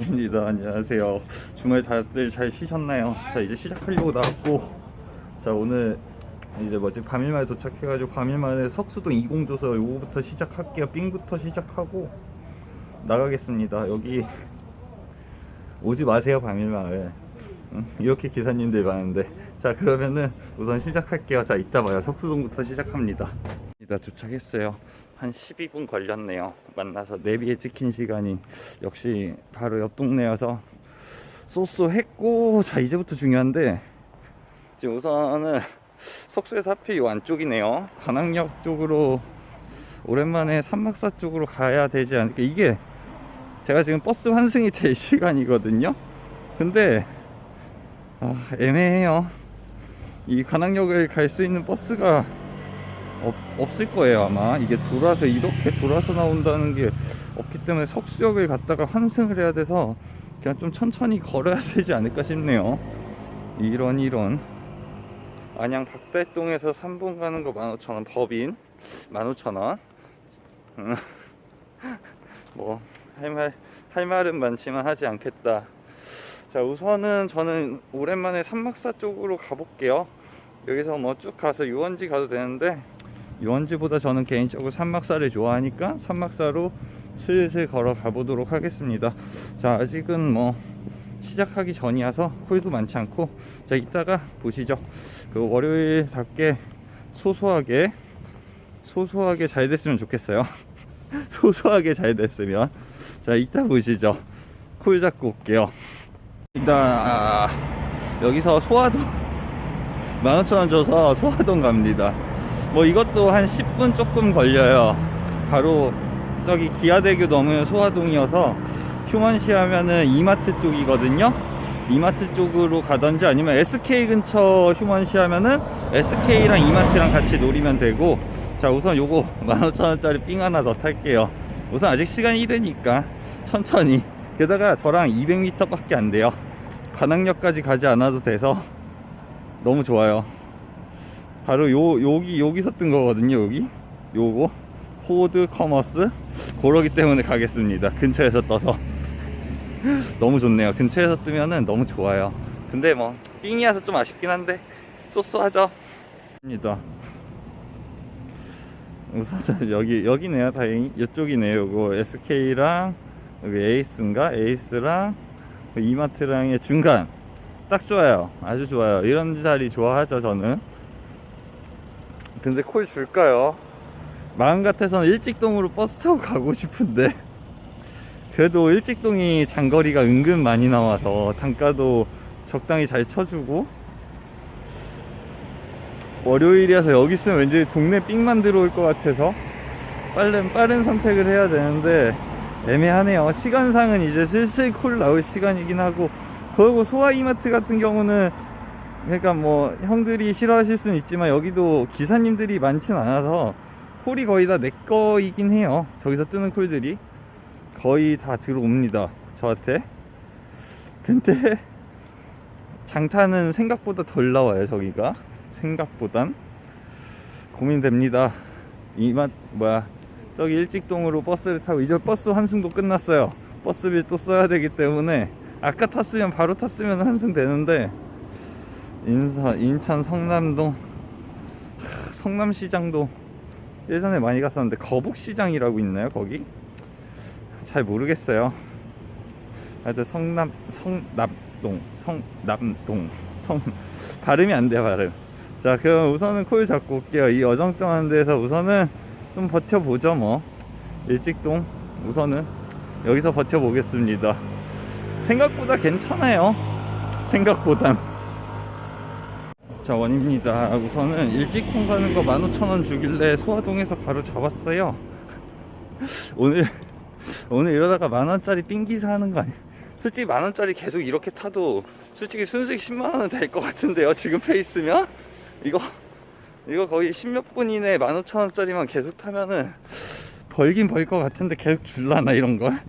입니다. 안녕하세요. 주말 다들 잘 쉬셨나요? 자 이제 시작하려고 나왔고 자 오늘 이제 뭐지 밤일만에 도착해가지고 밤일만에 석수동 20조서 요거부터 시작할게요. 삥부터 시작하고 나가겠습니다. 여기 오지 마세요 밤일마을. 응? 이렇게 기사님들 많은데 자 그러면은 우선 시작할게요. 자 이따 봐요. 석수동부터 시작합니다. 이다 도착했어요. 한 12분 걸렸네요. 만나서 내비에 찍힌 시간이 역시 바로 옆 동네여서 소스 했고 자 이제부터 중요한데 지금 우선은 석수에서 하필 요 안쪽이네요. 관악역 쪽으로 오랜만에 산막사 쪽으로 가야 되지 않을까 이게 제가 지금 버스 환승이 될 시간이거든요. 근데 아, 애매해요. 이 관악역을 갈 수 있는 버스가 없, 없을 거예요 아마. 이게 돌아서 이렇게 돌아서 나온다는 게 없기 때문에 석수역을 갔다가 환승을 해야 돼서 그냥 좀 천천히 걸어야 되지 않을까 싶네요. 이런 이런. 안양 박달동에서 3분 가는 거 15,000원 법인. 15,000원. 음. 뭐할 말 할 말은 많지만 하지 않겠다. 자 우선은 저는 오랜만에 산막사 쪽으로 가볼게요. 여기서 뭐 쭉 가서 유원지 가도 되는데 유원지보다 저는 개인적으로 산막사를 좋아하니까 산막사로 슬슬 걸어 가 보도록 하겠습니다. 자 아직은 뭐 시작하기 전이어서 콜도 많지 않고 자 이따가 보시죠. 그 월요일답게 소소하게 소소하게 잘 됐으면 좋겠어요. 소소하게 잘 됐으면. 자 이따 보시죠. 콜 잡고 올게요. 일단 아, 여기서 소화동 15,000원 줘서 소화동 갑니다. 뭐 이것도 한 10분 조금 걸려요. 바로 저기 기아대교 넘으면 소화동이어서 휴먼시 하면은 이마트 쪽이거든요. 이마트 쪽으로 가던지 아니면 SK 근처 휴먼시 하면은 SK랑 이마트랑 같이 노리면 되고 자 우선 요거 15,000원짜리 삥 하나 더 탈게요. 우선 아직 시간이 이르니까 천천히 게다가 저랑 200m 밖에 안 돼요. 관악역까지 가지 않아도 돼서 너무 좋아요. 바로 요 여기 여기서 뜬 거거든요. 여기 요거 포드 커머스 그러기 때문에 가겠습니다. 근처에서 떠서 너무 좋네요. 근처에서 뜨면은 너무 좋아요. 근데 뭐 삥이어서 좀 아쉽긴 한데 쏘쏘하죠. 입니다. 우선 여기 여기네요. 다행히 이쪽이네요. 요거 SK랑 여기 에이스인가 에이스랑 이마트랑의 중간 딱 좋아요. 아주 좋아요. 이런 자리 좋아하죠, 저는. 근데 콜 줄까요? 마음 같아서는 일직동으로 버스 타고 가고 싶은데. 그래도 일직동이 장거리가 은근 많이 나와서 단가도 적당히 잘 쳐주고. 월요일이라서 여기 있으면 왠지 동네 삥만 들어올 것 같아서 빠른, 빠른 선택을 해야 되는데 애매하네요. 시간상은 이제 슬슬 콜 나올 시간이긴 하고 그리고 소아이마트 같은 경우는 그러니까 뭐 형들이 싫어하실 수는 있지만 여기도 기사님들이 많진 않아서 콜이 거의 다 내 거이긴 해요. 저기서 뜨는 콜들이. 거의 다 들어옵니다 저한테. 근데 장타는 생각보다 덜 나와요 저기가. 생각보단. 고민됩니다. 이맛 뭐야. 저기 일직동으로 버스를 타고 이제 버스 환승도 끝났어요. 버스비 또 써야 되기 때문에 아까 탔으면 바로 탔으면 환승 되는데 인사 인천 성남동 하, 성남시장도 예전에 많이 갔었는데 거북시장이라고 있나요 거기? 잘 모르겠어요. 하여튼 성남 성남동 성남동 성 발음이 안 돼요 발음. 자 그럼 우선은 콜 잡고 올게요. 이 어정쩡한 데서 우선은 좀 버텨보죠 뭐. 일직동 우선은 여기서 버텨보겠습니다. 생각보다 괜찮아요. 생각보단 자 원입니다. 우선은 일직동 가는 거 15,000원 주길래 소화동에서 바로 잡았어요. 오늘 오늘 이러다가 만원짜리 삥기사 하는 거 아니야? 솔직히 만원짜리 계속 이렇게 타도 솔직히 순수익 10만원은 될 것 같은데요 지금 페이스면? 이거 이거 거의 10몇 분 이내에 15,000원짜리만 계속 타면은 벌긴 벌 것 같은데 계속 줄라나 이런 걸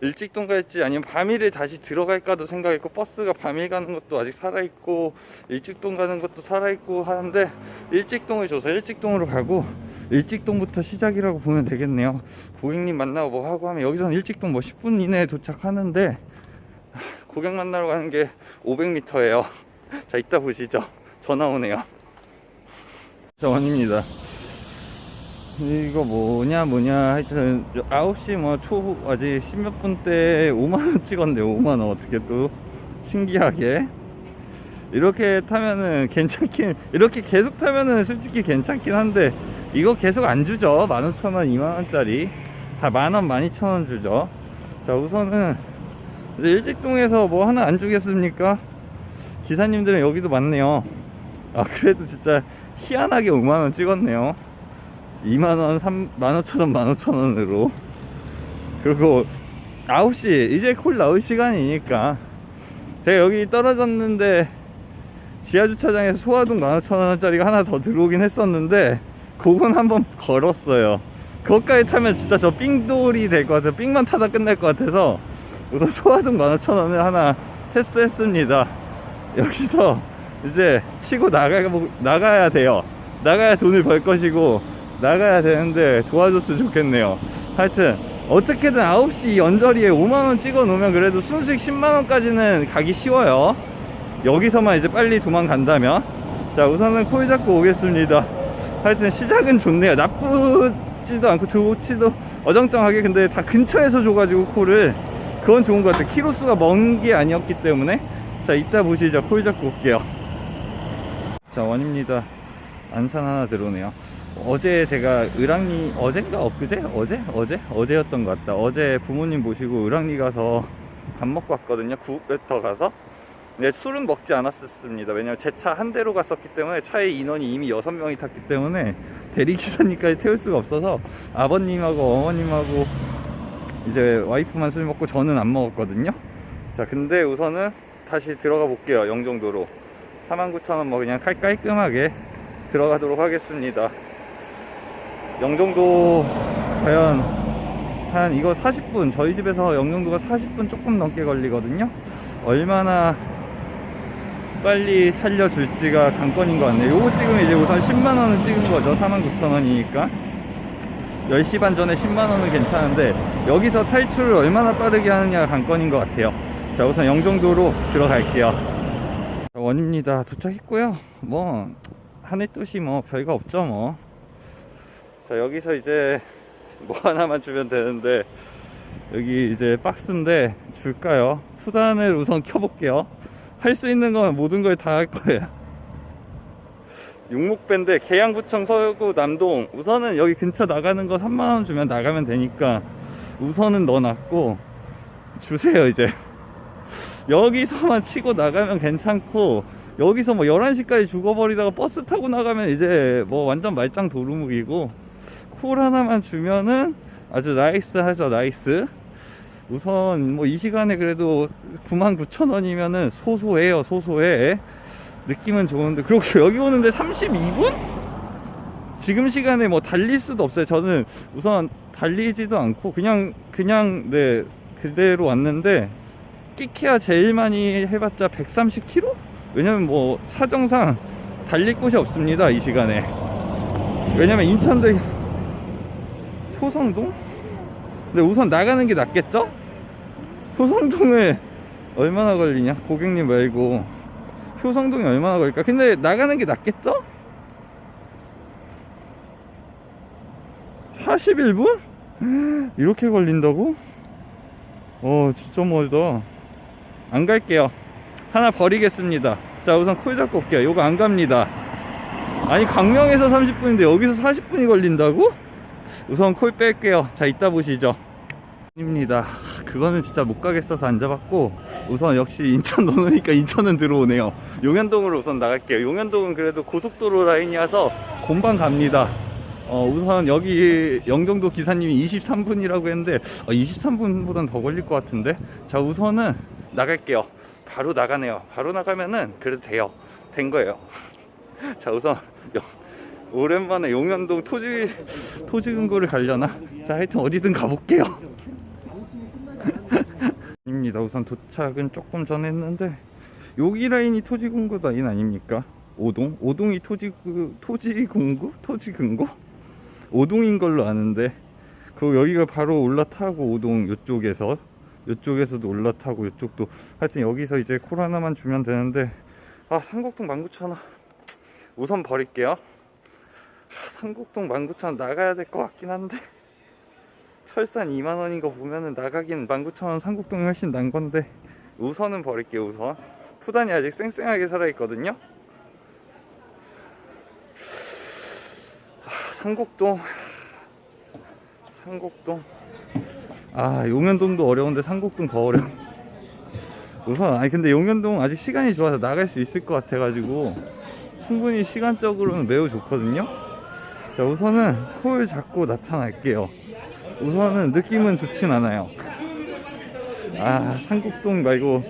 일찍동 갈지 아니면 밤일에 다시 들어갈까도 생각했고 버스가 밤일 가는 것도 아직 살아있고 일찍동 가는 것도 살아있고 하는데 일찍동을 줘서 일찍동으로 가고 일직동부터 시작이라고 보면 되겠네요. 고객님 만나고 뭐 하고 하면 여기서는 일직동 뭐 10분 이내에 도착하는데 하, 고객 만나러 가는 게 500m예요. 자, 이따 보시죠. 전화 오네요. 자, 원입니다. 이거 뭐냐 뭐냐 하여튼 9시 뭐 초 아직 10몇 분 때 5만원 찍었는데 5만원 어떻게 또 신기하게? 이렇게 타면은 괜찮긴 이렇게 계속 타면은 솔직히 괜찮긴 한데 이거 계속 안 주죠? 15,000원 2만원짜리. 다 만원 12,000원 주죠. 자 우선은 일직동에서 뭐 하나 안 주겠습니까? 기사님들은 여기도 많네요. 아 그래도 진짜 희한하게 5만원 찍었네요 2만원, 3, 15,000원, 15,000원으로. 그리고 9시, 이제 콜 나올 시간이니까. 제가 여기 떨어졌는데, 지하주차장에서 소화동 15,000원짜리가 하나 더 들어오긴 했었는데, 그건 한번 걸었어요. 그것까지 타면 진짜 저 삥돌이 될 것 같아요. 삥만 타다 끝날 것 같아서, 우선 소화동 15,000원을 하나 패스했습니다. 여기서 이제 치고 나가, 나가야 돼요. 나가야 돈을 벌 것이고, 나가야 되는데 도와줬으면 좋겠네요. 하여튼 어떻게든 9시 연저리에 5만원 찍어 놓으면 그래도 순수익 10만원까지는 가기 쉬워요. 여기서만 이제 빨리 도망간다면. 자, 우선은 콜 잡고 오겠습니다. 하여튼 시작은 좋네요. 나쁘지도 않고 좋지도 어정쩡하게 근데 다 근처에서 줘가지고 콜을 그건 좋은 것 같아요. 키로수가 먼 게 아니었기 때문에. 자, 이따 보시죠. 콜 잡고 올게요. 자, 원입니다. 안산 하나 들어오네요. 어제 제가 을왕리 어젠가? 엊그제? 어제? 어제? 어제였던 것 같다. 어제 부모님 모시고 을왕리 가서 밥 먹고 왔거든요. 구베터 가서. 근데 술은 먹지 않았었습니다. 왜냐면 제 차 한 대로 갔었기 때문에 차에 인원이 이미 여섯 명이 탔기 때문에 대리기사님까지 태울 수가 없어서 아버님하고 어머님하고 이제 와이프만 술 먹고 저는 안 먹었거든요. 자 근데 우선은 다시 들어가 볼게요. 영종도로. 49,000원 뭐 그냥 깔- 깔끔하게 들어가도록 하겠습니다 영종도 과연 한 이거 40분 저희 집에서 영종도가 40분 조금 넘게 걸리거든요? 얼마나 빨리 살려줄지가 관건인 것 같네요. 요거 찍으면 이제 우선 10만원은 찍은 거죠. 49,000원이니까. 10시 반 전에 10만원은 괜찮은데 여기서 탈출을 얼마나 빠르게 하느냐가 관건인 것 같아요. 자 우선 영종도로 들어갈게요. 자, 원입니다. 도착했고요. 뭐 하늘 뜻이 뭐 별거 없죠 뭐 자 여기서 이제 뭐 하나만 주면 되는데 여기 이제 박스인데 줄까요? 수단을 우선 켜볼게요. 할 수 있는 건 모든 걸 다 할 거예요. 육목밴드 계양구청 서구 남동 우선은 여기 근처 나가는 거 3만원 주면 나가면 되니까 우선은 넣어놨고 주세요 이제. 여기서만 치고 나가면 괜찮고 여기서 뭐 11시까지 죽어버리다가 버스 타고 나가면 이제 뭐 완전 말짱 도루묵이고 콜 하나만 주면은 아주 나이스 하죠 나이스 우선 뭐 이 시간에 그래도 99,000원이면은 소소해요 소소해 느낌은 좋은데 그리고 여기 오는데 32분? 지금 시간에 뭐 달릴 수도 없어요 저는 우선 달리지도 않고 그냥 그냥 네 그대로 왔는데 끼케야 제일 많이 해봤자 130km? 왜냐면 뭐 사정상 달릴 곳이 없습니다 이 시간에 왜냐면 인천도 효성동? 근데 우선 나가는 게 낫겠죠? 효성동에 얼마나 걸리냐? 고객님 말고 효성동이 얼마나 걸릴까? 근데 나가는 게 낫겠죠? 41분? 이렇게 걸린다고? 어 진짜 멀다 안 갈게요 하나 버리겠습니다 자 우선 콜 잡고 올게요 요거 안 갑니다 아니 강명에서 30분인데 여기서 40분이 걸린다고? 우선 콜 뺄게요. 자, 이따 보시죠. 입니다. 그거는 진짜 못 가겠어서 안 잡았고, 우선 역시 인천 넣으니까 인천은 들어오네요. 용현동으로 우선 나갈게요. 용현동은 그래도 고속도로 라인이라서 금방 갑니다. 어, 우선 여기 영종도 기사님이 23분이라고 했는데, 어, 23분보단 더 걸릴 것 같은데? 자, 우선은 나갈게요. 바로 나가네요. 바로 나가면은 그래도 돼요. 된 거예요. 자, 우선 영- 오랜만에 용현동 토지 토지 근거를 가려나? 자 하여튼 어디든 가볼게요. 입니다. 우선 도착은 조금 전 했는데 여기 라인이 토지 근거 라인 아닙니까? 오동? 오동이 토지 그 토지 공구? 토지 근거? 오동인 걸로 아는데 그 여기가 바로 올라타고 오동 요쪽에서 요쪽에서도 올라타고 요쪽도 하여튼 여기서 이제 콜 하나만 주면 되는데 아 삼곡동 19,000원 우선 버릴게요 아, 삼곡동 19,000원 나가야 될 것 같긴 한데. 철산 2만원인 거 보면은 나가긴 19,000원 삼곡동이 훨씬 난 건데. 우선은 버릴게요 우선. 푸단이 아직 쌩쌩하게 살아있거든요. 아, 삼곡동. 삼곡동. 아 용현동도 어려운데 삼곡동 더 어려워. 우선 아니 근데 용현동 아직 시간이 좋아서 나갈 수 있을 것 같아 가지고 충분히 시간적으로는 매우 좋거든요 자 우선은 콜 잡고 나타날게요. 우선은 느낌은 좋진 않아요. 아 삼곡동 말고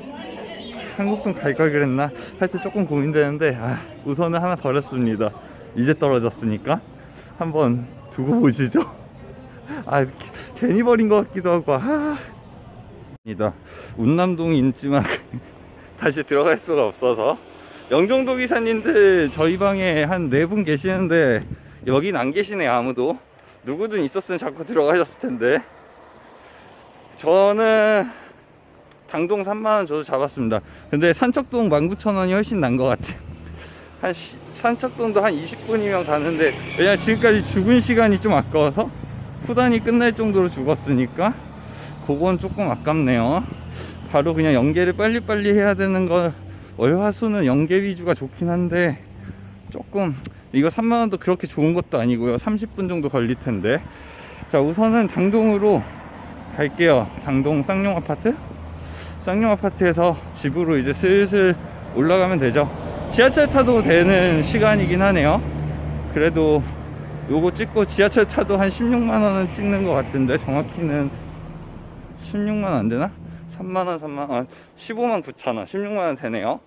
삼곡동 갈 걸 그랬나? 하여튼 조금 고민되는데 아 우선은 하나 버렸습니다. 이제 떨어졌으니까 한번 두고 보시죠. 아 개- 괜히 버린 것 같기도 하고 아. 니다. 운남동이 있지만 다시 들어갈 수가 없어서. 영종도 기사님들 저희 방에 한 네 분 계시는데 여긴 안 계시네요 아무도. 누구든 있었으면 자꾸 들어가셨을 텐데. 저는 당동 3만원 저도 잡았습니다. 근데 산척동 19,000원이 훨씬 난 것 같아요 한 시- 산척동도 한 20분이면 가는데 왜냐면 지금까지 죽은 시간이 좀 아까워서 후단이 끝날 정도로 죽었으니까 그건 조금 아깝네요. 바로 그냥 연계를 빨리빨리 해야 되는 거 월화수는 연계 위주가 좋긴 한데 조금 이거 3만원도 그렇게 좋은 것도 아니고요. 30분 정도 걸릴 텐데. 자 우선은 당동으로 갈게요. 당동 쌍용 아파트? 쌍용 아파트에서 집으로 이제 슬슬 올라가면 되죠. 지하철 타도 되는 시간이긴 하네요. 그래도 요거 찍고 지하철 타도 한 16만원은 찍는 것 같은데 정확히는 16만원 안 되나? 3만원 3만원. 15만 9천원. 16만원 되네요.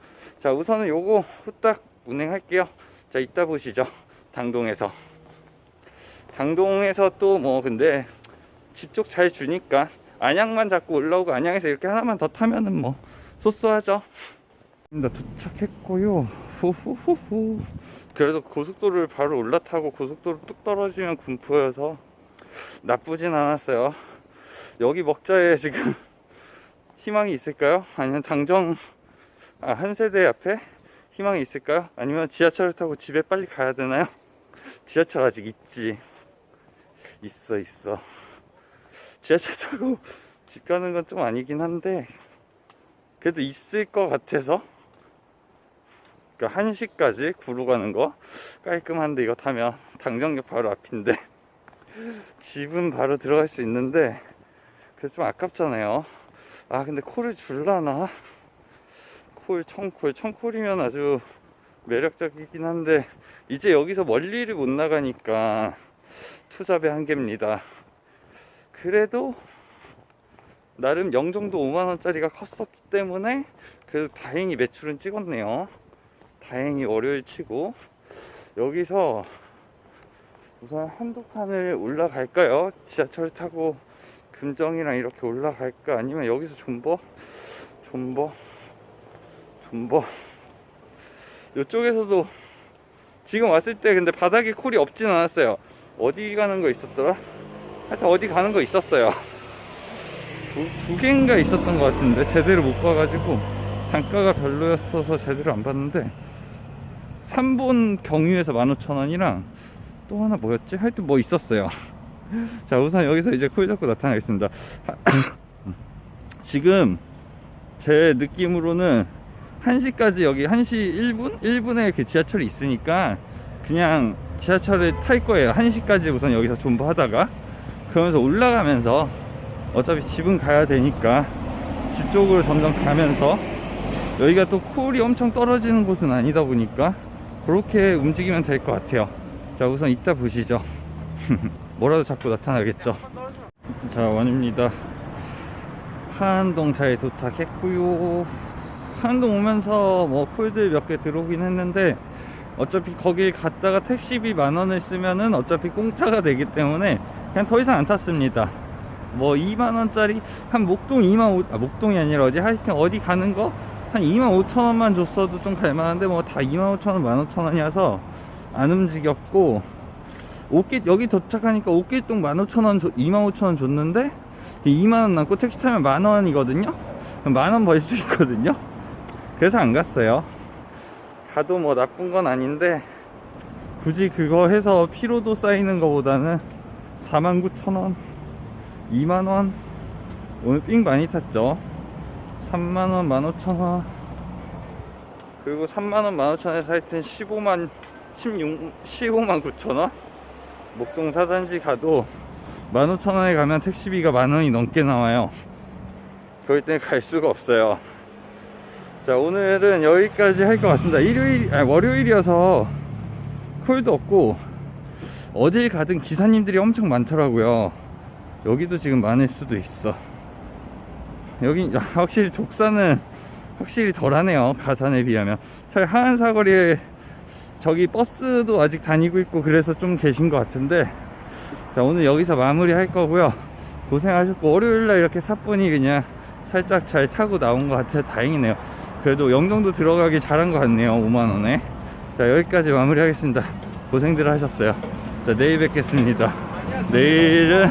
자 우선은 요거 후딱 운행할게요 자 이따 보시죠. 당동에서. 당동에서 또 뭐 근데 집쪽 잘 주니까 안양만 자꾸 올라오고 안양에서 이렇게 하나만 더 타면은 뭐 쏘쏘하죠. 나 도착했고요. 후후후후. 그래도 고속도로를 바로 올라타고 고속도로 뚝 떨어지면 군포여서 나쁘진 않았어요. 여기 먹자에 지금 희망이 있을까요? 아니면 당정 아, 한 세대 앞에 희망이 있을까요? 아니면 지하철을 타고 집에 빨리 가야 되나요? 지하철 아직 있지. 있어 있어. 지하철 타고 집 가는 건 좀 아니긴 한데 그래도 있을 것 같아서. 그러니까 1시까지 구로 가는 거? 깔끔한데 이거 타면 당정역 바로 앞인데. 집은 바로 들어갈 수 있는데 그래서 좀 아깝잖아요. 아 근데 콜을 줄라나 콜 청콜 청콜이면 아주 매력적이긴 한데 이제 여기서 멀리를 못 나가니까 투잡의 한계입니다 그래도 나름 영정도 5만원짜리가 컸었기 때문에 그래도 다행히 매출은 찍었네요 다행히 월요일 치고 여기서 우선 한두 칸을 올라갈까요? 지하철 타고 금정이랑 이렇게 올라갈까? 아니면 여기서 존버? 존버? 존버? 이쪽에서도 지금 왔을 때 근데 바닥에 콜이 없진 않았어요. 어디 가는 거 있었더라? 하여튼 어디 가는 거 있었어요. 두, 두 개인가 있었던 것 같은데 제대로 못 봐가지고 단가가 별로였어서 제대로 안 봤는데 3본 경유에서 15,000원이랑 또 하나 뭐였지? 하여튼 뭐 있었어요. 자, 우선 여기서 이제 콜 잡고 나타나겠습니다. 지금 제 느낌으로는 1시까지 여기 1시 1분? 1분에 그 지하철이 있으니까 그냥 지하철을 탈 거예요. 1시까지 우선 여기서 존버 하다가 그러면서 올라가면서 어차피 집은 가야 되니까 집 쪽으로 점점 가면서 여기가 또 콜이 엄청 떨어지는 곳은 아니다 보니까 그렇게 움직이면 될 것 같아요. 자, 우선 이따 보시죠. 뭐라도 자꾸 나타나겠죠. 자, 원입니다. 잘 도착했고요. 하안동 오면서 뭐 콜들 몇개 들어오긴 했는데 어차피 거길 갔다가 택시비 만 원을 쓰면은 어차피 공짜가 되기 때문에 그냥 더 이상 안 탔습니다. 뭐 2만 원짜리 한 목동 2만 5, 아 목동이 아니라 어디 하여튼 어디 가는 거? 한 2만 5천 원만 줬어도 좀 갈만한데 뭐 다 2만 5천 원, 1만 5천 원이어서 안 움직였고 옷깃 여기 도착하니까 옷깃동 15,000원 25,000원 줬는데 2만 원 남고 택시 타면 만 원이거든요? 만 원 벌 수 있거든요 그래서 안 갔어요. 가도 뭐 나쁜 건 아닌데 굳이 그거 해서 피로도 쌓이는 것보다는 49,000원 2만원? 오늘 삥 많이 탔죠? 3만원 15,000원. 그리고 3만원 15,000원에 하여튼 15만 16, 15만 9천원? 목동 사단지 가도 15,000원에 가면 택시비가 만원이 넘게 나와요. 그럴 때갈 수가 없어요 자 오늘은 여기까지 할 것 같습니다. 일요일 아니 월요일이어서 콜도 없고 어딜 가든 기사님들이 엄청 많더라고요. 여기도 지금 많을 수도 있어. 여기 야, 확실히 독사는 확실히 덜하네요. 가산에 비하면. 차라리 하안 사거리에 저기 버스도 아직 다니고 있고 그래서 좀 계신 것 같은데. 자 오늘 여기서 마무리 할 거고요. 고생하셨고 월요일날 이렇게 사뿐히 그냥 살짝 잘 타고 나온 것 같아요. 다행이네요 그래도 영동도 들어가기 잘한 것 같네요 5만원에. 자 여기까지 마무리 하겠습니다. 고생들 하셨어요. 자 내일 뵙겠습니다. 내일은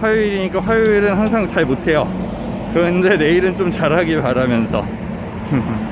화요일이니까 화요일은 항상 잘 못해요. 그런데 내일은 좀 잘하길 바라면서